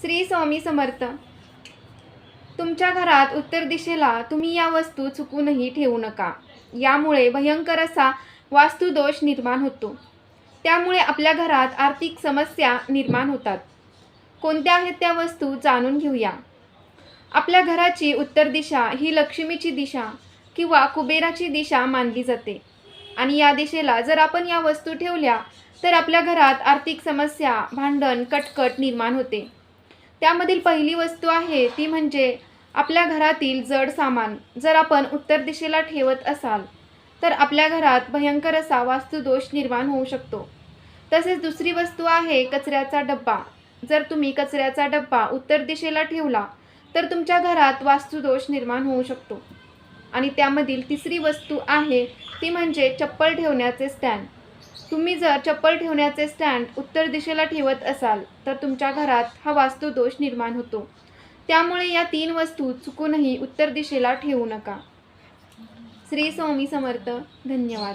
श्री स्वामी समर्थ. तुमच्या घरात उत्तर दिशेला तुम्ही या वस्तू चुकूनही ठेवू नका. यामुळे भयंकर असा वास्तुदोष निर्माण होतो. त्यामुळे आपल्या घरात आर्थिक समस्या निर्माण होतात. कोणत्या आहेत त्या वस्तू जाणून घेऊया. आपल्या घराची उत्तर दिशा ही लक्ष्मीची दिशा किंवा कुबेराची दिशा मानली जाते. आणि या दिशेला जर आपण या वस्तू ठेवल्या तर आपल्या घरात आर्थिक समस्या भांडण कटकट निर्माण होते. त्यामधील पहिली वस्तू आहे ती म्हणजे आपल्या घरातील जड सामान. जर आपण उत्तर दिशेला ठेवत असाल तर आपल्या घरात भयंकर असा वास्तुदोष निर्माण होऊ शकतो. तसेच दुसरी वस्तू आहे कचऱ्याचा डब्बा. जर तुम्ही कचऱ्याचा डब्बा उत्तर दिशेला ठेवला तर तुमच्या घरात वास्तुदोष निर्माण होऊ शकतो. आणि त्यामधील तिसरी वस्तू आहे ती म्हणजे चप्पल ठेवण्याचे स्टँड. तुम्ही जर चप्पल ठेवण्याचे स्टँड उत्तर दिशेला ठेवत असाल तर तुमच्या घरात हा वास्तुदोष निर्माण होतो. त्यामुळे या तीन वस्तू चुकूनही उत्तर दिशेला ठेवू नका. श्री स्वामी समर्थ. धन्यवाद.